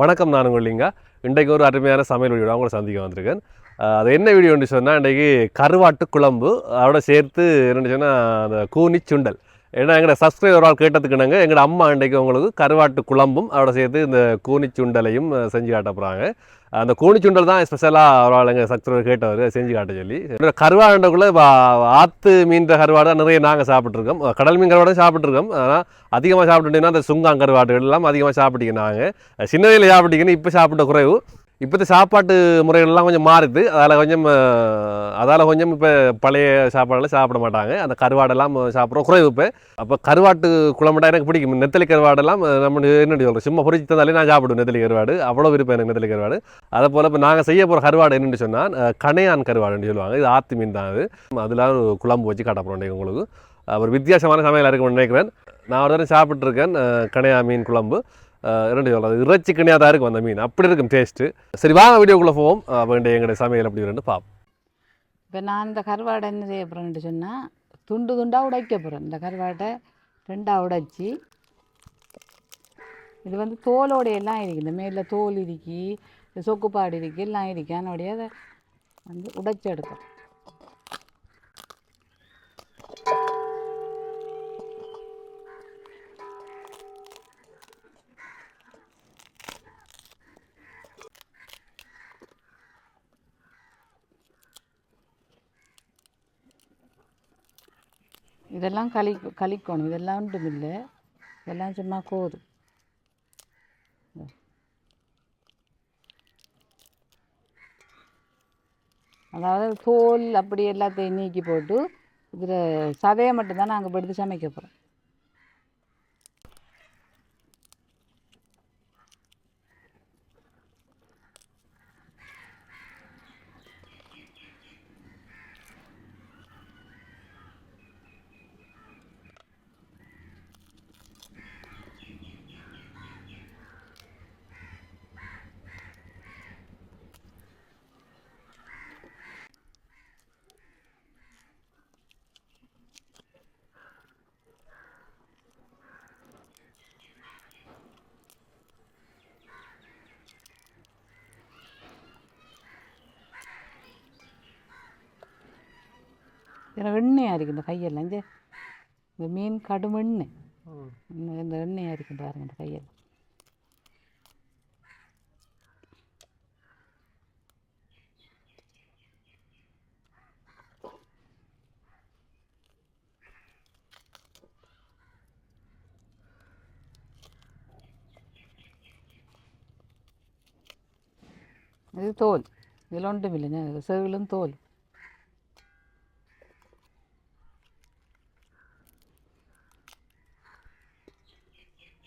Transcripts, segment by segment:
வணக்கம் நான் இல்லைங்க இன்றைக்கு ஒரு அருமையான சமையல் வீடியோ உங்களை சந்திக்க வந்திருக்கேன். அது என்ன வீடியோன்னு சொன்னால் இன்றைக்கு கருவாட்டு குழம்பு அதோட சேர்த்து என்னென்னு சொன்னால் அந்த கூனி சுண்டல். ஏன்னா எங்களோட சப்ஸ்கிரைபர் ஒரு ஆள் கேட்டதுக்குனாங்க எங்களோட அம்மா இன்றைக்கு உங்களுக்கு கருவாட்டு குழம்பும் அதோட சேர்த்து இந்த கூனி சுண்டலையும் செஞ்சு காட்ட போகிறாங்க அந்த கூனி சுண்டல் தான் ஸ்பெஷலாக அவரால் எங்கள் சக்தர் கேட்டவர் செஞ்சு காட்ட சொல்லி கருவாடுக்குள்ளே ஆற்று மீன்ற கருவாடு தான் நிறைய நாங்கள் சாப்பிட்ருக்கோம் கடல் மீன் கருவாடும் சாப்பிட்ருக்கோம் ஆனால் அதிகமாக சாப்பிட்டுட்டீங்கன்னா அந்த சுங்காங் கருவாடுகள் எல்லாம் அதிகமாக சாப்பிட்டீங்க நாங்கள் சின்ன வயதில் சாப்பிட்டீங்கன்னு இப்போ சாப்பிட்ட குறைவு. இப்போத்த சாப்பாட்டு முறைகள்லாம் கொஞ்சம் மாறுது. அதால் கொஞ்சம் அதால் கொஞ்சம் இப்போ பழைய சாப்பாடெல்லாம் சாப்பிட மாட்டாங்க. அந்த கருவாடெல்லாம் சாப்பிட்றோம் குறைவு இப்போ. அப்போ கருவாட்டு குழம்புட்டா எனக்கு பிடிக்கும். நெத்தலி கருவாடெல்லாம் நம்ம என்ன சொல்கிறோம் சும்மா பொறிச்சு தந்தாலே நான் சாப்பிடுவேன் நெத்தலி கருவாடு. அவ்வளோ விருப்பம் எனக்கு நெத்தலி கருவாடு. அதை போல் இப்போ நாங்கள் செய்ய போகிற கருவாடு என்னென்னு சொன்னால் கனையான் கணையான் கருவாடுன்னு சொல்லுவாங்க. இது ஆத்து மீன் தான் அது. அதில் ஒரு குழம்பு வச்சு காட்ட போகிறோம் உங்களுக்கு. ஒரு வித்தியாசமான சமையல் இருக்கும்னு நினைக்கிறேன். நான் ஒரு தடவை சாப்பிட்ருக்கேன் கனையா கணையா மீன் குழம்பு. இரண்டு சொல்லலாம் இறைச்சி கனியாக தான் இருக்கும் அந்த மீன். அப்படி இருக்கும் டேஸ்ட்டு சரி வாங்க வீடியோக்குள்ளே போவோம். அப்போ எங்களுடைய சமையல் அப்படி ரெண்டு பாப் இப்போ நான் இந்த கருவாடை என்ன செய்ய போகிறேன்னு சொன்னால் துண்டு துண்டாக உடைக்க போகிறேன் இந்த கருவாடை ரெண்டாக உடைச்சி இது வந்து தோலோட எல்லாம் இருக்குது இந்த மேலே தோல் இருக்கி சொக்குப்பாடு இருக்கு எல்லாம் இருக்கு. அதனுடைய அதை வந்து உடைச்சி எடுக்கிறேன் இதெல்லாம் கலி கழிக்கணும் இதெல்லாம் ஒன்றும் இல்லை. இதெல்லாம் சும்மா கோது அதாவது தோல் அப்படி எல்லாத்தையும் நீக்கி போட்டு இதில் சதையை மட்டும்தான் நாங்கள் படுத்து எடுத்து சமைக்க போகிறோம் இதில் எண்ணெயாக இருக்குது இந்த கையெல்லாம் இந்த இந்த மீன் கடும் எண்ணெய். இந்த- இந்த எண்ணெயாக இருக்குது பாருங்க இந்த கையெல்லாம்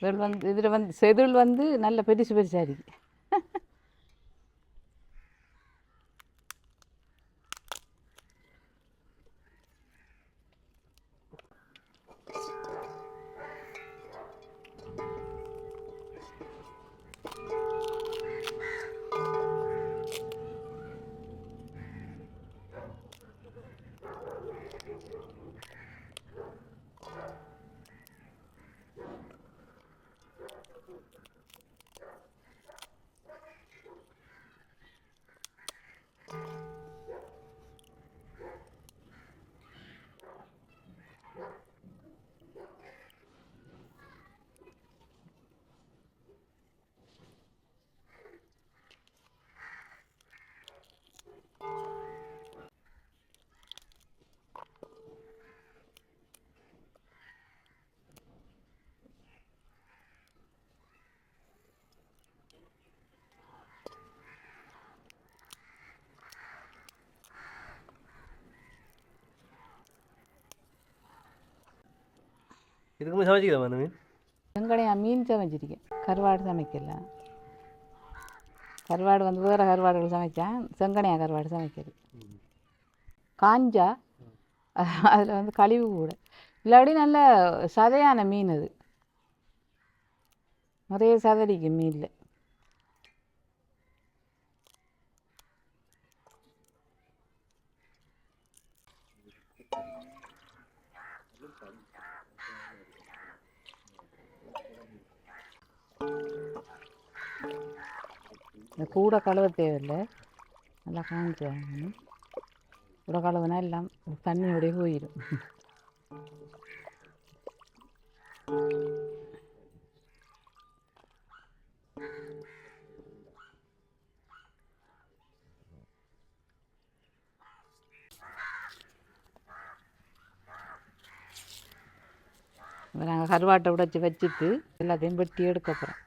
இதில் வந்து இதில் வந்து செதில் வந்து நல்ல பெருசு பெருசாக இருக்குது இதுக்கு முன்னாடி சமைச்சிக்கிறேன் மீன் வெங்கடையா மீன் சமைச்சிருக்கேன். கருவாடு சமைக்கல. கருவாடு வந்து வேறு கருவாடுகள் சமைச்சேன். செங்கனையா கருவாடு சமைக்கிறது. காஞ்சா அதில் வந்து கழிவு கூட. இல்லாட்டி நல்ல சதையான மீன் அது. நிறைய சதடிக்கும் மீனில் இந்த கூட கழுவ தேவையில்லை. நல்லா காஞ்சி வாங்கணும் கூட கழுவுனா எல்லாம் தண்ணியோடய போயிடும். நாங்கள் கருவாட்டை உடைச்சி வச்சுட்டு எல்லாத்தையும் வெட்டி எடுக்க போகிறோம்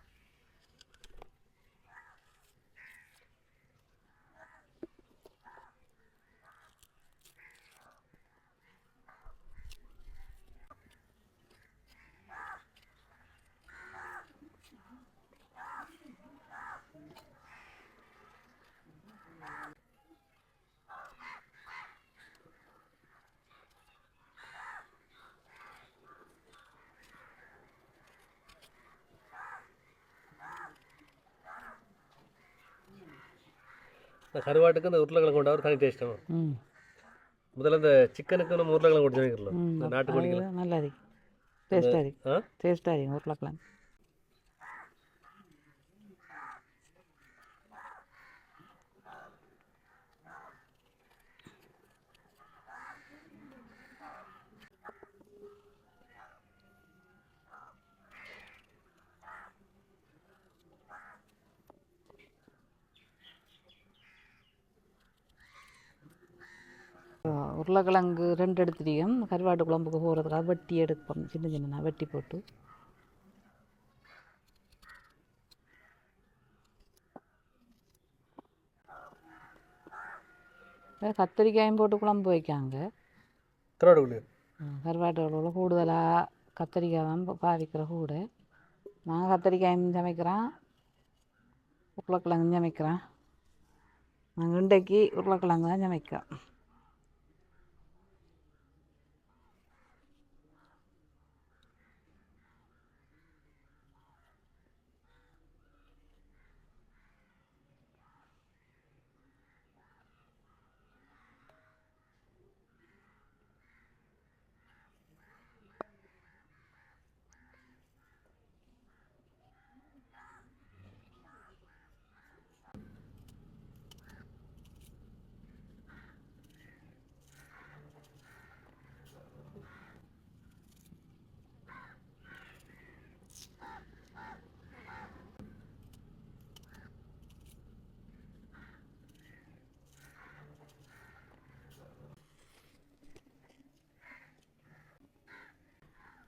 கருவாட்டுக்கு இந்த உருளைக்கிழங்கு கொண்டா ஒரு தனி டேஸ்ட்டும் ம். முதல்ல இந்த சிக்கனுக்கு நம்ம உருளைக்கிழங்கு கொண்டு வைக்கலாம் ம் இந்த நாட்டுக்கோழிக்கு அது நல்லா இருக்கு. டேஸ்ட்டாக இருக்கு. டேஸ்ட்டாக இருக்கு உருளைக்கிழங்கு. உருளைக்கிழங்கு ரெண்டு எடுத்துட்டீங்க. கருவாட்டு குழம்புக்கு போகிறதுக்காக வெட்டி எடுப்போம். சின்ன சின்ன வெட்டி போட்டு. கத்திரிக்காயும் போட்டு குழம்பு வைக்காங்க. கருவாட்டுக்குள்ளே கூடுதலாக கத்திரிக்காய் தான் பாவிக்கிற கூட. நான் கத்திரிக்காயும் சமைக்கிறேன். உருளைக்கிழங்கு சமைக்கிறேன். நாங்கள் இன்றைக்கு உருளைக்கிழங்கு தான் சமைக்கிறோம்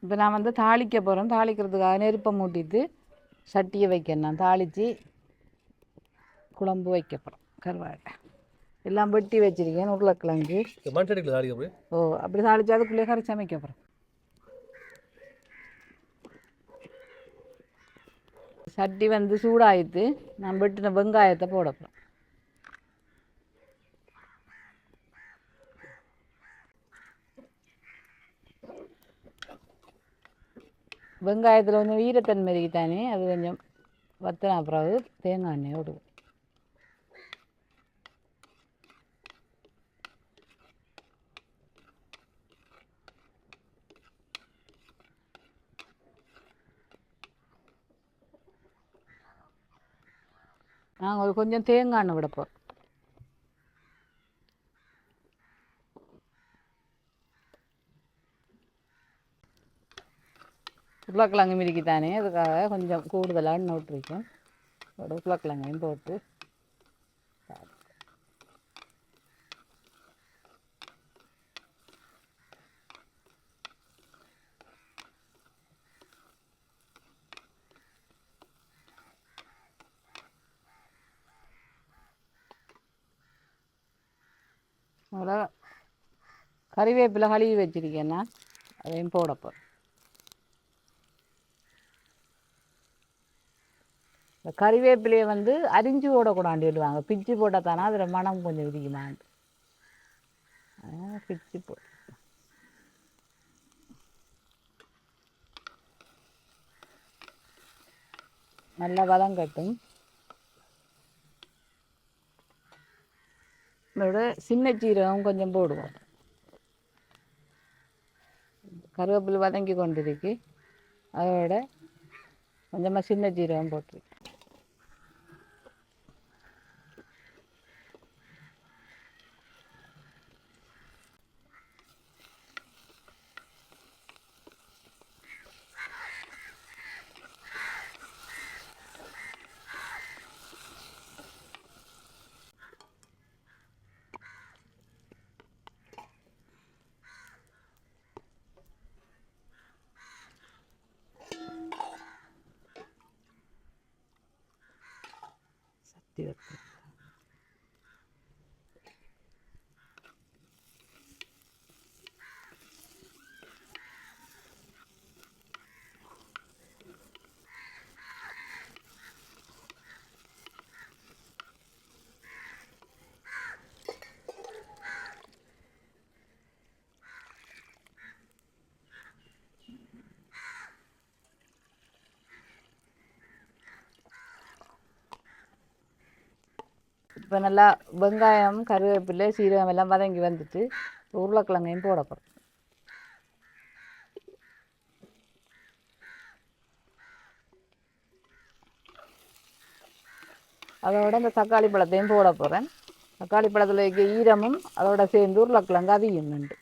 இப்போ நான் வந்து தாளிக்க போகிறேன் தாளிக்கிறதுக்காக நெருப்பை மூட்டிட்டு சட்டியை வைக்கணும் தாளித்து குழம்பு வைக்க போகிறேன் கருவாடை. எல்லாம் வெட்டி வச்சிருக்கேன். உருளைக்கிழங்கு. ஓ அப்படி தாளித்து அதுக்குள்ளே கறி சமைக்க போகிறேன் சட்டி வந்து சூடாயிட்டு நான் வெட்டின வெங்காயத்தை போட போகிறேன் வெங்காயத்தில் கொஞ்சம் ஈரத்தன்மை தானே அது கொஞ்சம் வத்தின பிறகு தேங்காய் எண்ணெய் விடுவோம் நாங்கள் கொஞ்சம் தேங்காய் எண்ணெய் விட போகிறோம் உருளைக்கிழங்கு மிதிக்கு தானே அதுக்காக கொஞ்சம் கூடுதலாக எண்ணெய் விட்டுருக்கேன் ஒரு உருளைக்கிழங்கையும் போட்டு அவ்வளோ கறிவேப்பிலை கழுவி வச்சிருக்கேன்னா அதையும் போடப்போ இந்த கறிவேப்பிலையை வந்து அரிஞ்சு போடக்கூடாண்டிடுவாங்க பிச்சு போட்டால் தானே? அதில் மனம் கொஞ்சம் விதிக்குமான்ட்டு பிச்சு போ நல்லா வதம் கட்டும். இதோட சின்ன சீரகம் கொஞ்சம் போடுவோம். கருவேப்பிலை வதங்கி கொண்டிருக்கு. அதோட கொஞ்சமாக சின்ன ஜீரகம் போட்டிருக்கு இப்போ நல்லா வெங்காயம் கருவேப்பிலை சீரகம் எல்லாம் வதங்கி வந்துட்டு உருளைக்கிழங்கையும் போட போகிறோம் அதோட இந்த தக்காளி பழத்தையும் போட போகிறேன் தக்காளி பழத்தில் இருக்க ஈரமும் அதோட சேர்ந்து உருளைக்கிழங்கு அவியும் நண்டு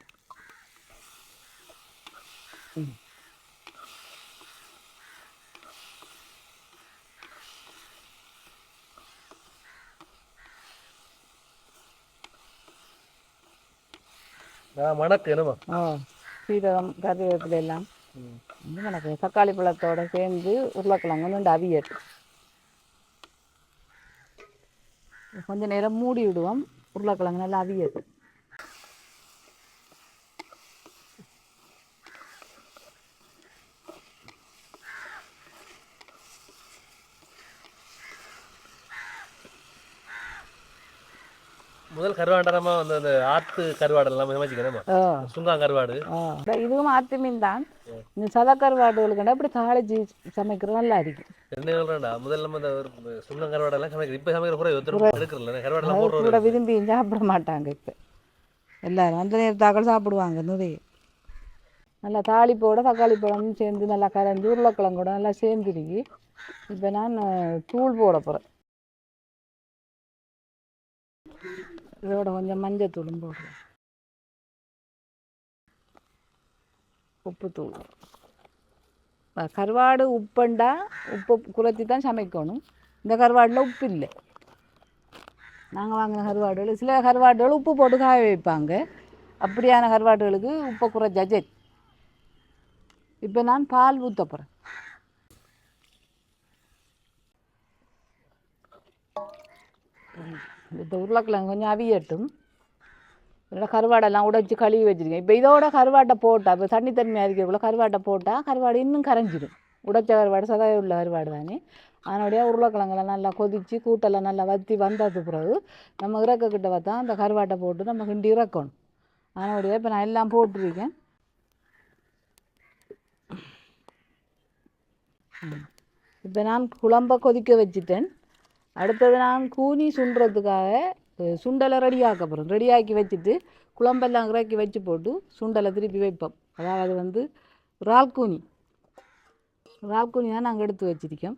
மணக்கு என்னமா ஓ சீரகம் கருவேப்பிலை எல்லாம். வந்து மணக்கு தக்காளி பழத்தோட சேர்ந்து உருளைக்கிழங்கு வந்து அவியட்டு கொஞ்ச நேரம் மூடி விடுவோம். உருளைக்கிழங்கு நல்லா அவியட்டு முதல் கருவாண்டரமா வந்து அந்த ஆத்து கருவாடு எல்லாம் சமைச்சிக்கணுமா ஓ சுங்கா கருவாடு. இதுவும் ஆத்து மீன் தான் இந்த சதக்கருவாடுகளுக்கு அப்படி தாளிச்சு சமைக்கிறது நல்லா இருக்கும் என்ன சொல்றேன்டா முதல்ல நம்ம இந்த சுங்கா கருவாடு எல்லாம் சமைக்கிறோம் இப்ப சமைக்கிற ஒருத்தர் எடுக்கிறல கருவாடு எல்லாம் கூட விரும்பி சாப்பிட மாட்டாங்க இப்போ. எல்லாரும் அந்த நேரத்தாக்கள் சாப்பிடுவாங்க நிறைய நல்லா தாளிப்போட தக்காளி பழம் சேர்ந்து நல்லா கரைஞ்சி உருளைக்கிழங்கோட நல்லா சேர்ந்துருக்கி இப்போ நான் தூள் போட போகிறேன் இதோட கொஞ்சம் மஞ்சத்தூளும் போடுறேன். உப்புத்தூள். கருவாடு உப்புண்டா உப்பு குறைச்சி தான் சமைக்கணும். இந்த கருவாடில் உப்பு இல்லை நாங்கள் வாங்கின கருவாடுகள் சில கருவாடுகள் உப்பு போட்டு காய வைப்பாங்க. அப்படியான கருவாடுகளுக்கு உப்பை குறைச்சா சரி. இப்போ நான் பால் ஊற்ற போகிறேன் இந்த உருளைக்கிழங்கு கொஞ்சம் அவியட்டும். இதோட கருவாடெல்லாம் உடைச்சி கழுவி வச்சுருக்கேன். இப்போ இதோட கருவாட்டை போட்டால் இப்போ தண்ணி தன்மையாக இருக்கிறக்குள்ள கருவாட்டை போட்டால் கருவாடு இன்னும் கரைஞ்சிடும் உடைச்ச கருவாடு சதைய உள்ள கருவாடு தானே. அதனுடைய உருளைக்கிழங்கெல்லாம் நல்லா கொதித்து கூட்டெல்லாம் நல்லா வற்றி வந்தது பிறகு நம்ம இறக்கக்கிட்ட பார்த்தா அந்த கருவாட்டை போட்டு நம்ம கிண்டி இறக்கணும். அதனுடைய இப்போ நான் எல்லாம் போட்டிருக்கேன். இப்போ நான் குழம்ப கொதிக்க வச்சுட்டேன். அடுத்தது நான் கூனி சுண்டுறதுக்காக சுண்டலை சுண்டலை ரெடியாக்க போகிறோம் ரெடியாக்கி வச்சுட்டு குழம்பெல்லாம் இறக்கி வச்சு போட்டு சுண்டலை திருப்பி வைப்போம். அதாவது வந்து இறால் கூனி. ரால் கூனி தான் நாங்கள் எடுத்து வச்சிருக்கோம்.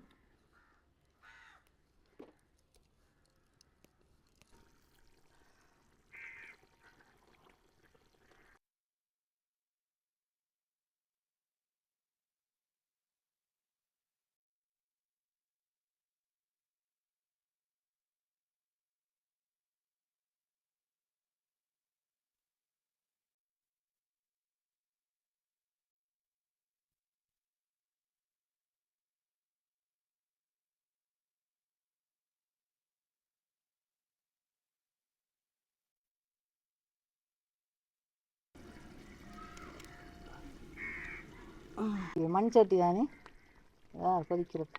இது மண் சட்டி தானே? ஆ கொதிக்கிறது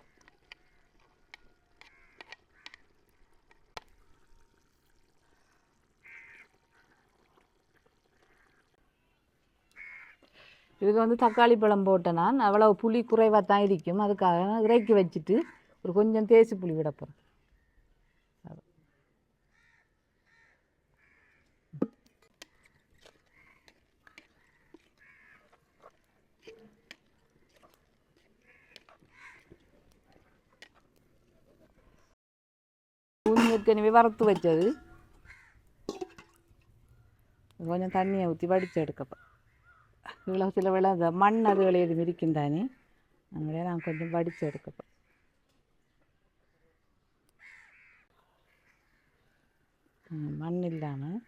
இதுக்கு வந்து தக்காளி பழம் போட்டேன் நான். அவ்வளோ புளி குறைவாக தான் இருக்கும். அதுக்காக இறக்கி வச்சுட்டு ஒரு கொஞ்சம் தேசி புளி விட போகிறேன் ஊனி ஏற்கனவே வறுத்து வச்சது கொஞ்சம் தண்ணியை ஊற்றி வடித்து எடுக்கப்போ இவ்வளோ சில வேளை அந்த மண் அதுகளை எதுவும் இருக்கும் தானே அதனால நான் கொஞ்சம் வடித்து எடுக்கப்போ மண் இல்லாமல்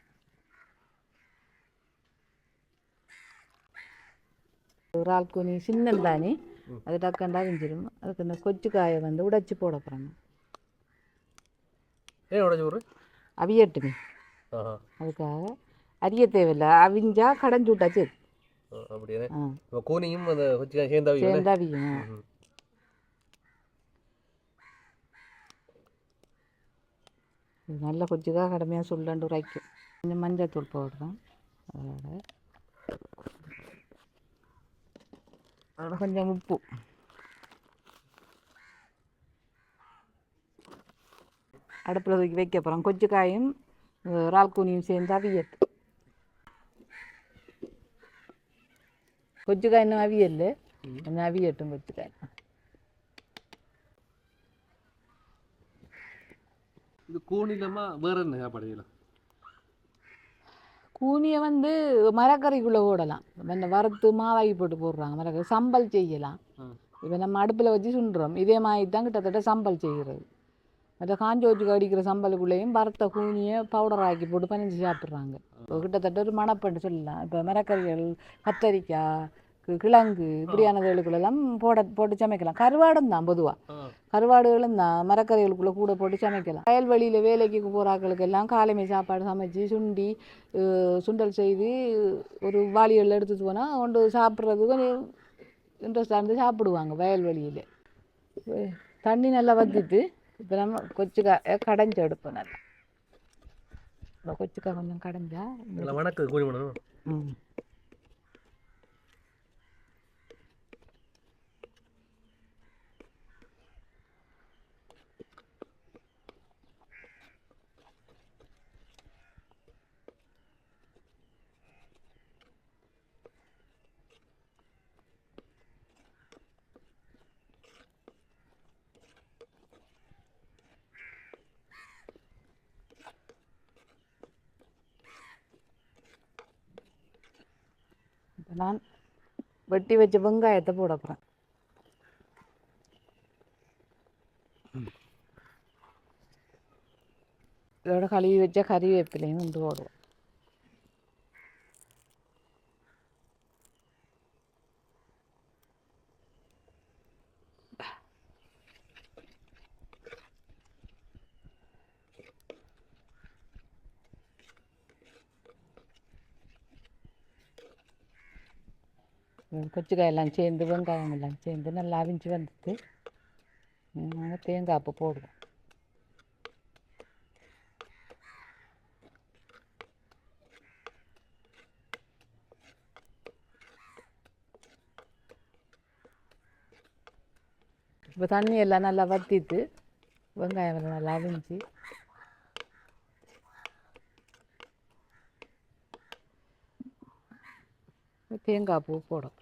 ஒரு ஆள் குனி சின்னம் தானே அது டக்கண்டா அரிஞ்சிடும் அதுக்கு இந்த கொச்சு காயை வந்து உடைச்சி போட போகிறேன் ஏன் விட்ரு அவியட்டுமே அதுக்காக அரிய தேவையில்லை. அவிஞ்சா கடைஞ்சி விட்டா சரி அப்படியே? கூனியும் அந்த கொச்சிக்காய் சேர்ந்தாவி சேர்ந்து அவியும் இது நல்ல கொச்சுக்காக கடுமையாக சுள்ளண்டு உரைக்கும். கொஞ்சம் மஞ்சத்தூள் போடுறோம். அதோட அதோட கொஞ்சம் உப்பு. அடுப்பில் தூக்கி வைக்க போகிறோம் கொச்சிக்காயும் அஹ், இறால் கூனியும் சேர்ந்து அவியட்டு கொச்சிக்காய் இன்னும் அவியல். கொஞ்சம் அவியட்டும் கொச்சிக்காய் இது கூன் இல்லாமல் வேறு என்ன சாப்பாடு கூனியை வந்து மரக்கறிக்குள்ளே போடலாம். இந்த வறுத்து மாவாகி போட்டு போடுறாங்க. மரக்கறி சம்பல் செய்யலாம். இப்போ நம்ம அடுப்பில் வச்சு சுண்டுறோம். இதே மாதிரி தான் கிட்டத்தட்ட சம்பல் செய்கிறது மற்ற காஞ்ச வச்சு அடிக்கிற சம்பலுக்குள்ளேயும் வறுத்த கூனியை பவுடர் ஆக்கி போட்டு பனைஞ்சு சாப்பிட்றாங்க இப்போ கிட்டத்தட்ட ஒரு மணப்பண்டு சொல்லலாம் இப்போ மரக்கறிகள் கத்தரிக்காய் கிழங்கு இப்படியானதுகளுக்குள்ளெல்லாம் போட போட்டு சமைக்கலாம் கருவாடும் தான் பொதுவாக கருவாடுகளும் தான் மரக்கறிகளுக்குள்ளே கூட போட்டு சமைக்கலாம் வயல்வெளியில் வேலைக்கு போகிறாக்களுக்கு எல்லாம் காலைமை சாப்பாடு சமைச்சு சுண்டி சுண்டல் செய்து ஒரு வாளிகளில் எடுத்துட்டு போனால் கொண்டு சாப்பிட்றது கொஞ்சம் இன்ட்ரெஸ்டாக இருந்து சாப்பிடுவாங்க வயல்வெளியில் தண்ணி நல்லா வத்திட்டு இப்போ நம்ம கொச்சிக்காய் கடைஞ்சி எடுப்போம் நல்லா. கொச்சிக்காய் கொஞ்சம் கடைஞ்சா வணக்கம் கூலி பண்ணணும் ம் இப்போ நான் வெட்டி வச்ச வெங்காயத்தை போட போகிறேன் இதோட கழுவி வச்ச கறிவேப்பிலையும் வந்து போடுவோம் கொச்சிக்காய் எல்லாம் சேர்ந்து வெங்காயம் எல்லாம் சேர்ந்து நல்லா அவிஞ்சு வந்துட்டு நாங்கள் தேங்காய் அப்போ போடுவோம். இப்போ தண்ணி எல்லாம் நல்லா வற்றிட்டு வெங்காயம் எல்லாம் நல்லா அவிஞ்சு. தேங்காய் பூ போடும்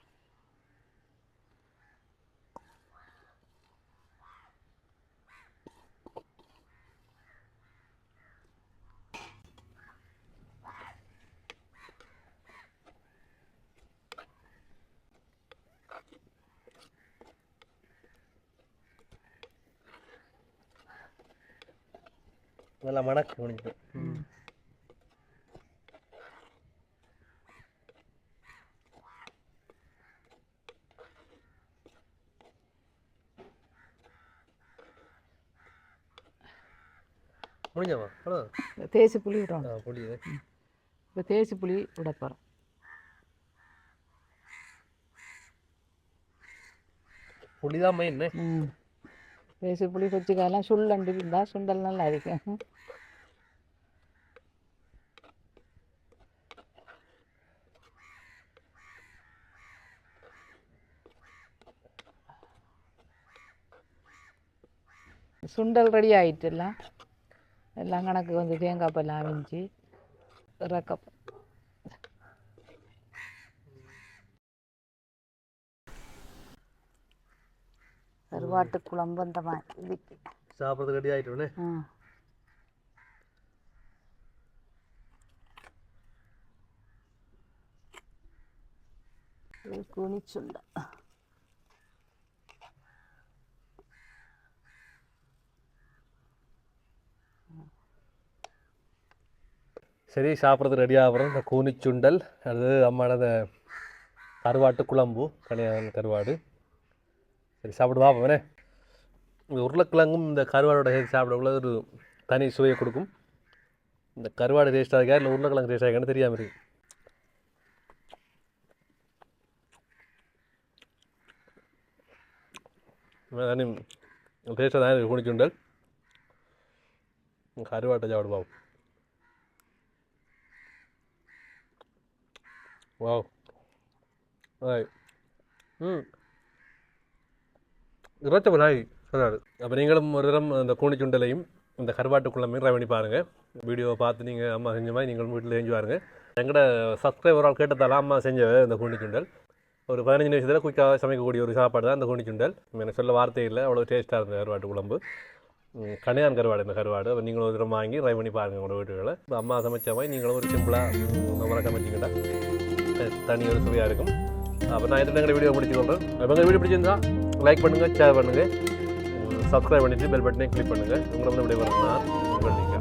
நல்லா வணக்கம் முடிஞ்சு முடிஞ்சவா அவ்வளோ தேசி புளி ஆ புரியுது இப்போ தேசி புளி விட போகிறோம் புளிதான் மெயின் ம் புளி கொச்சிக்காயெல்லாம் சுள்ளண்டு இருந்தால் சுண்டல் நல்லா இருக்கும் சுண்டல் ரெடி ஆயிட்டுலாம். எல்லாம் கணக்கு வந்து தேங்காய் பல்லாம் அவிஞ்சு இறக்க கருவாட்டு குழம்பு அந்த மாதிரி இதுக்கு சாப்பிட்றது ரெடி ஆகிட்டோன்னே குனிச்சுண்ட சரி சாப்பிட்றது ரெடி ஆகிறோம் இந்த கூனிச்சுண்டல் அது அம்மானத கருவாட்டு குழம்பு கனியான கருவாடு சரி சாப்பிட்டு அவனே இந்த உருளைக்கிழங்கும் இந்த கருவாடோட சேர்த்து சாப்பிடக்குள்ள ஒரு தனி சுவையை கொடுக்கும். இந்த கருவாடு டேஸ்ட்டாக இருக்கா இல்லை உருளைக்கிழங்கு டேஸ்ட்டாக இருக்கான்னு தெரியாமல் இருக்கு. தனி டேஸ்ட்டாக தான் இருக்குது குடிச்சுண்டல் கருவாட்டை சாப்பிடு பார்ப்போம் வாவ் ம். இறைச்ச சொன்னார். அப்போ நீங்களும் ஒரு தரம் அந்த கூணிச்சுண்டலையும் இந்த கருவாட்டுக்குள்ளமே மீன் பண்ணி பாருங்கள் வீடியோவை பார்த்து நீங்கள் அம்மா செஞ்ச மாதிரி நீங்களும் வீட்டில் செஞ்சு பாருங்கள் எங்கள்கிட்ட சப்ஸ்கிரைபர் ஆள் கேட்டதால அம்மா செஞ்ச இந்த கூண்டிச்சுண்டல் ஒரு பதினஞ்சு நிமிஷத்தில் குயிக்காக சமைக்கக்கூடிய ஒரு சாப்பாடு தான் இந்த கூண்டிச்சுண்டல் எனக்கு சொல்ல வார்த்தை இல்லை அவ்வளோ டேஸ்ட்டாக இருந்தது கருவாட்டு குழம்பு. கனியான் கருவாடு இந்த கருவாடு. அப்போ நீங்களும் ஒரு தரம் வாங்கி ட்ரை பண்ணி பாருங்கள் உங்களோட வீட்டுகளை இப்போ அம்மா சமைச்ச மாதிரி நீங்களும் ஒரு சிம்பிளாக நம்ம சமைச்சிக்கிட்டா அஹ், தனி ஒரு சுவையாக இருக்கும். அப்போ நான் இதில் எங்களை வீடியோ முடிச்சுக்கொள்கிறேன் எங்கள் வீடியோ பிடிச்சிருந்தா லைக் பண்ணுங்கள் ஷேர் பண்ணுங்கள் சப்ஸ்கிரைப் பண்ணிவிட்டு பெல் பட்டனே கிளிக் பண்ணுங்கள் உங்களை வந்து விடைபெறணும் நான்